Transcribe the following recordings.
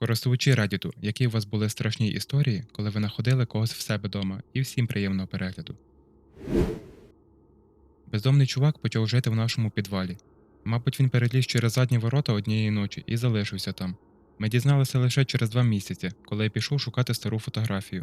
Користувачі Reddit, які у вас були страшні історії, коли ви знаходили когось в себе вдома, і всім приємного перегляду. Бездомний чувак почав жити в нашому підвалі. Мабуть, він переліз через задні ворота однієї ночі і залишився там. Ми дізналися лише через два місяці, коли я пішов шукати стару фотографію.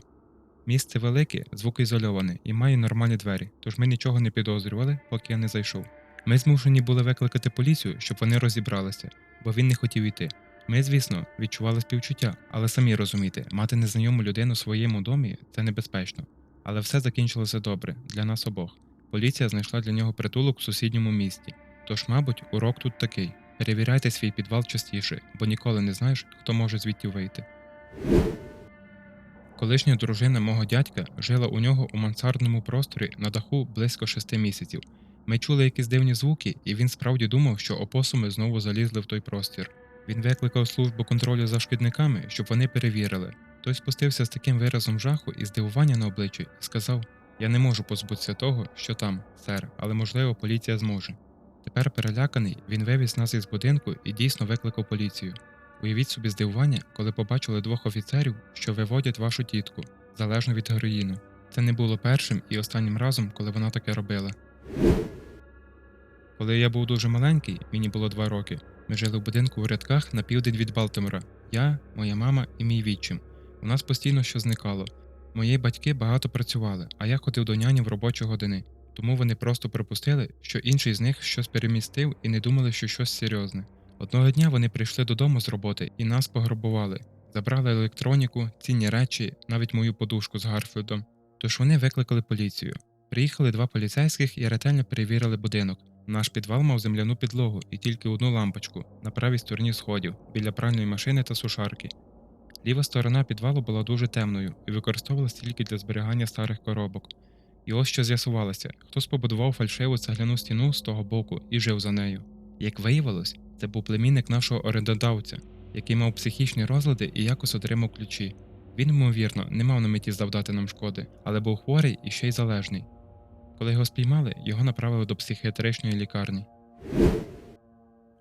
Місце велике, звукоізольоване і має нормальні двері, тож ми нічого не підозрювали, поки я не зайшов. Ми змушені були викликати поліцію, щоб вони розібралися, бо він не хотів йти. Ми, звісно, відчували співчуття, але самі розумієте, мати незнайому людину в своєму домі це небезпечно. Але все закінчилося добре для нас обох. Поліція знайшла для нього притулок в сусідньому місті. Тож, мабуть, урок тут такий: перевіряйте свій підвал частіше, бо ніколи не знаєш, хто може звідти вийти. Колишня дружина мого дядька жила у нього у мансардному просторі на даху близько шести місяців. Ми чули якісь дивні звуки, і він справді думав, що опосуми знову залізли в той простір. Він викликав службу контролю за шкідниками, щоб вони перевірили. Той спустився з таким виразом жаху і здивування на обличчі і сказав: Я не можу позбутися того, що там, сер, але можливо поліція зможе. Тепер переляканий, він вивіз нас із будинку і дійсно викликав поліцію. Уявіть собі здивування, коли побачили двох офіцерів, що виводять вашу тітку, залежно від героїну. Це не було першим і останнім разом, коли вона таке робила. Коли я був дуже маленький, мені було два роки. Ми жили в будинку у рядках на південь від Балтимора. Я, моя мама і мій відчим. У нас постійно що зникало. Мої батьки багато працювали, а я ходив до няні в робочі години. Тому вони просто припустили, що інший з них щось перемістив і не думали, що щось серйозне. Одного дня вони прийшли додому з роботи і нас пограбували. Забрали електроніку, цінні речі, навіть мою подушку з Гарфілдом. Тож вони викликали поліцію. Приїхали два поліцейських і ретельно перевірили будинок. Наш підвал мав земляну підлогу і тільки одну лампочку на правій стороні сходів біля пральної машини та сушарки. Ліва сторона підвалу була дуже темною і використовувалася тільки для зберігання старих коробок. І ось що з'ясувалося: хтось побудував фальшиву цегляну стіну з того боку і жив за нею. Як виявилось, це був племінник нашого орендодавця, який мав психічні розлади і якось отримав ключі. Він, ймовірно, не мав на меті завдати нам шкоди, але був хворий і ще й залежний. Коли його спіймали, його направили до психіатричної лікарні.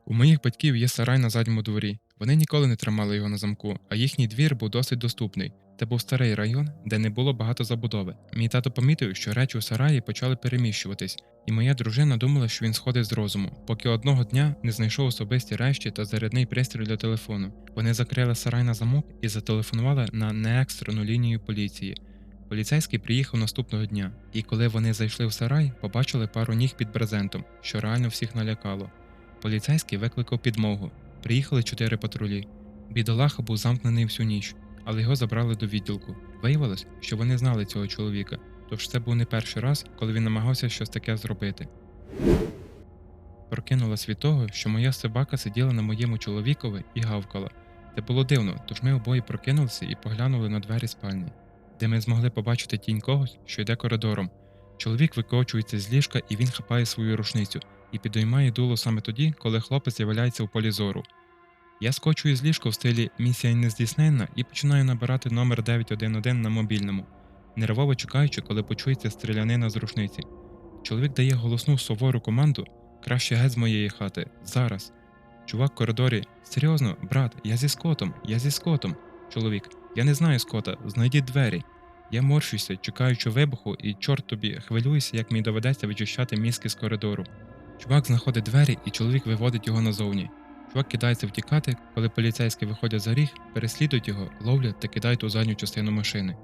У моїх батьків є сарай на задньому дворі. Вони ніколи не тримали його на замку, а їхній двір був досить доступний. Це був старий район, де не було багато забудови. Мій тато помітив, що речі у сараї почали переміщуватись, і моя дружина думала, що він сходить з розуму, поки одного дня не знайшов особисті речі та зарядний пристрій для телефону. Вони закрили сарай на замок і зателефонували на неекстрену лінію поліції. Поліцейський приїхав наступного дня, і коли вони зайшли в сарай, побачили пару ніг під брезентом, що реально всіх налякало. Поліцейський викликав підмогу. Приїхали чотири патрулі. Бідолаха був замкнений всю ніч, але його забрали до відділку. Виявилось, що вони знали цього чоловіка, тож це був не перший раз, коли він намагався щось таке зробити. Прокинулась від того, що моя собака сиділа на моєму чоловікові і гавкала. Це було дивно, тож ми обоє прокинулися і поглянули на двері спальні, де ми змогли побачити тінь когось, що йде коридором. Чоловік викочується з ліжка і він хапає свою рушницю і підіймає дуло саме тоді, коли хлопець з'являється у полі зору. Я скочую з ліжка в стилі місія нездійсненна і починаю набирати номер 911 на мобільному, нервово чекаючи, коли почується стрілянина з рушниці. Чоловік дає голосну сувору команду краще геть з моєї хати, зараз. Чувак в коридорі серйозно, брат, я зі скотом, я зі скотом. Чоловік, я не знаю скота, знайдіть двері. Я морщуся, чекаючи вибуху, і чорт тобі хвилююся, як мені доведеться вичищати мізки з коридору. Чувак знаходить двері, і чоловік виводить його назовні. Чувак кидається втікати, коли поліцейські виходять за ріг, переслідують його, ловлять та кидають у задню частину машини.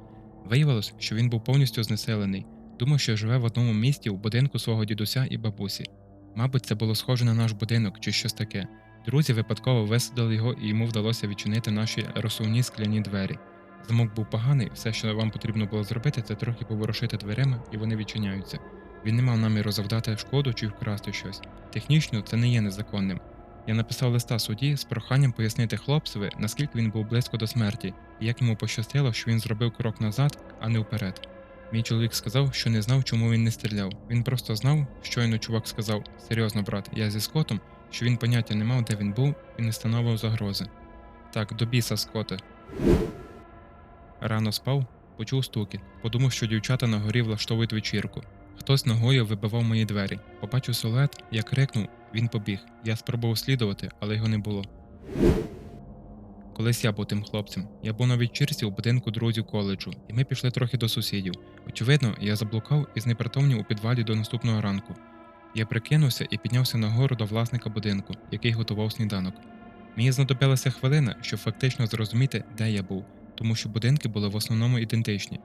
Виявилось, що він був повністю знеселений, думав, що живе в одному місті у будинку свого дідуся і бабусі. Мабуть, це було схоже на наш будинок чи щось таке. Друзі випадково висадили його, і йому вдалося відчинити наші розсувні скляні двері. Замок був поганий, все, що вам потрібно було зробити, це трохи поворушити дверима, і вони відчиняються. Він не мав наміру завдати шкоду чи вкрасти щось. Технічно це не є незаконним. Я написав листа судді з проханням пояснити хлопцеві, наскільки він був близько до смерті, і як йому пощастило, що він зробив крок назад, а не вперед. Мій чоловік сказав, що не знав, чому він не стріляв. Він просто знав, щойно чувак сказав: серйозно, брат, я зі скотом, що він поняття не мав, де він був, і не становив загрози. Так, до біса, скоте. Рано спав, почув стуки, подумав, що дівчата на горі влаштовують вечірку. Хтось ногою вибивав мої двері. Побачив силует, я крикнув, він побіг. Я спробував слідувати, але його не було. Колись я був тим хлопцем. Я був на вечірці у будинку друзів коледжу, і ми пішли трохи до сусідів. Очевидно, я заблукав і знепритомнів у підвалі до наступного ранку. Я прикинувся і піднявся нагору до власника будинку, який готував сніданок. Мені знадобилася хвилина, щоб фактично зрозуміти, де я був, тому що будинки були в основному ідентичні.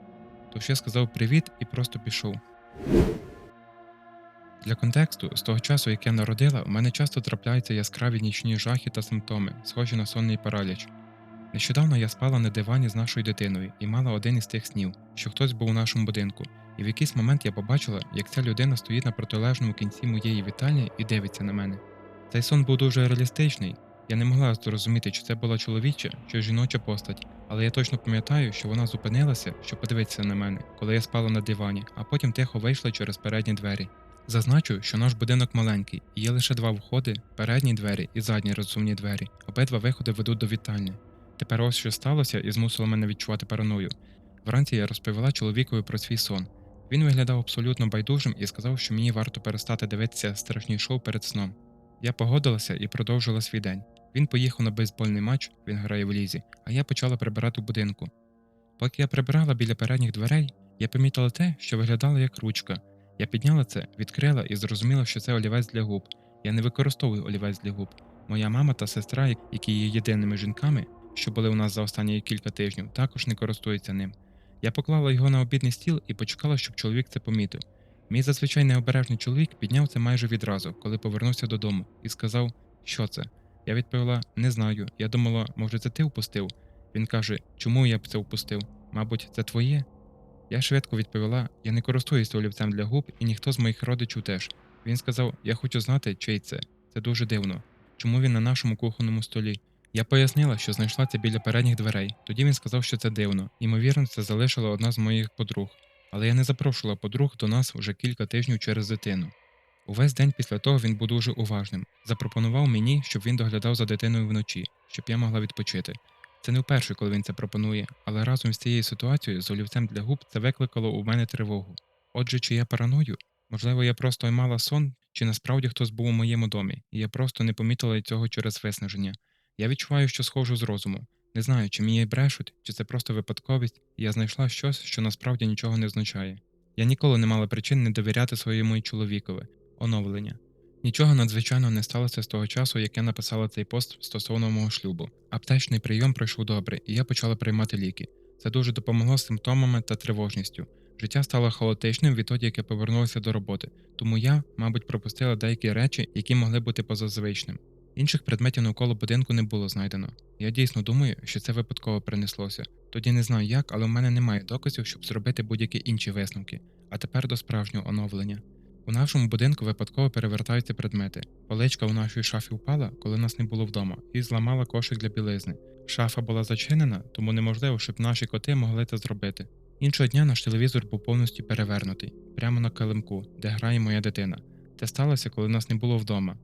Тож я сказав привіт і просто пішов. Для контексту, з того часу, як я народила, у мене часто трапляються яскраві нічні жахи та симптоми, схожі на сонний параліч. Нещодавно я спала на дивані з нашою дитиною і мала один із тих снів, що хтось був у нашому будинку, і в якийсь момент я побачила, як ця людина стоїть на протилежному кінці моєї вітальні і дивиться на мене. Цей сон був дуже реалістичний. Я не могла зрозуміти, чи це була чоловіча чи жіноча постать, але я точно пам'ятаю, що вона зупинилася, щоб подивитися на мене, коли я спала на дивані, а потім тихо вийшла через передні двері. Зазначу, що наш будинок маленький, і є лише два входи, передні двері і задні розсувні двері. Обидва виходи ведуть до вітальні. Тепер ось що сталося і змусило мене відчувати параною. Вранці я розповіла чоловікові про свій сон. Він виглядав абсолютно байдужим і сказав, що мені варто перестати дивитися страшні шоу перед сном. Я погодилася і продовжила свій день. Він поїхав на бейсбольний матч, він грає в лізі, а я почала прибирати в будинку. Поки я прибирала біля передніх дверей, я помітила те, що виглядало як ручка. Я підняла це, відкрила і зрозуміла, що це олівець для губ. Я не використовую олівець для губ. Моя мама та сестра, які є єдиними жінками, що були у нас за останні кілька тижнів, також не користуються ним. Я поклала його на обідний стіл і почекала, щоб чоловік це помітив. Мій зазвичай необережний чоловік підняв це майже відразу, коли повернувся додому, і сказав, що це. Я відповіла: не знаю. Я думала, може, це ти впустив. Він каже, чому я б це впустив? Мабуть, це твоє? Я швидко відповіла: я не користуюся олівцем для губ, і ніхто з моїх родичів теж. Він сказав: Я хочу знати, чий це. Це дуже дивно. Чому він на нашому кухонному столі? Я пояснила, що знайшла це біля передніх дверей. Тоді він сказав, що це дивно. Ймовірно, це залишила одна з моїх подруг. Але я не запрошувала подруг до нас вже кілька тижнів через дитину. Увесь день після того він був дуже уважним. Запропонував мені, щоб він доглядав за дитиною вночі, щоб я могла відпочити. Це не вперше, коли він це пропонує, але разом з цією ситуацією з олівцем для губ це викликало у мене тривогу. Отже, чи я параною? Можливо, я просто мала сон, чи насправді хтось був у моєму домі, і я просто не помітила цього через виснаження. Я відчуваю, що схожу з розуму. Не знаю, чи мені брешуть, чи це просто випадковість, і я знайшла щось, що насправді нічого не означає. Я ніколи не мала причин не довіряти своєму чоловікові. Оновлення. Нічого надзвичайного не сталося з того часу, як я написала цей пост стосовно мого шлюбу. Аптечний прийом пройшов добре, і я почала приймати ліки. Це дуже допомогло з симптомами та тривожністю. Життя стало хаотичним відтоді, як я повернулася до роботи, тому я, мабуть, пропустила деякі речі, які могли бути позазвичним. Інших предметів навколо будинку не було знайдено. Я дійсно думаю, що це випадково принеслося. Тоді не знаю як, але в мене немає доказів, щоб зробити будь-які інші висновки. А тепер до справжнього оновлення. У нашому будинку випадково перевертаються предмети. Поличка у нашій шафі впала, коли нас не було вдома, і зламала кошик для білизни. Шафа була зачинена, тому неможливо, щоб наші коти могли це зробити. Іншого дня наш телевізор був повністю перевернутий, прямо на килимку, де грає моя дитина. Це сталося, коли нас не було вдома.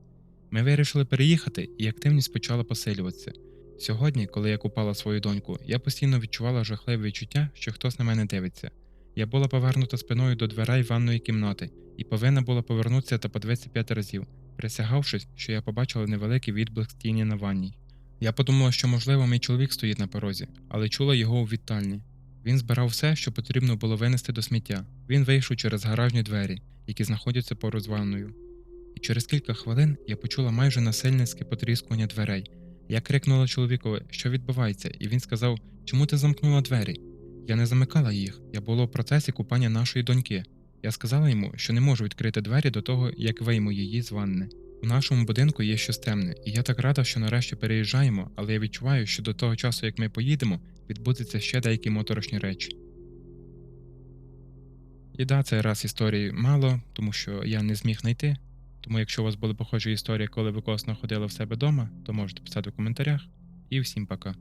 Ми вирішили переїхати, і активність почала посилюватися. Сьогодні, коли я купала свою доньку, я постійно відчувала жахливе відчуття, що хтось на мене дивиться. Я була повернута спиною до дверей ванної кімнати і повинна була повернутися та подивитися п'ять разів, присягавшись, що я побачила невеликий відблиск тіні на ванній. Я подумала, що, можливо, мій чоловік стоїть на порозі, але чула його у вітальні. Він збирав все, що потрібно було винести до сміття. Він вийшов через гаражні двері, які знаходяться поруч з ванною. І через кілька хвилин я почула майже насильницьке потріскування дверей. Я крикнула чоловікові, що відбувається, і він сказав, чому ти замкнула двері? Я не замикала їх, я була в процесі купання нашої доньки. Я сказала йому, що не можу відкрити двері до того, як вийму її з ванни. У нашому будинку є щось темне, і я так рада, що нарешті переїжджаємо, але я відчуваю, що до того часу, як ми поїдемо, відбудуться ще деякі моторошні речі. І да, цей раз історії мало, тому що я не зміг знайти. Тому, якщо у вас були похожі історії, коли ви когось знаходили в себе вдома, то можете писати в коментарях. І всім пока.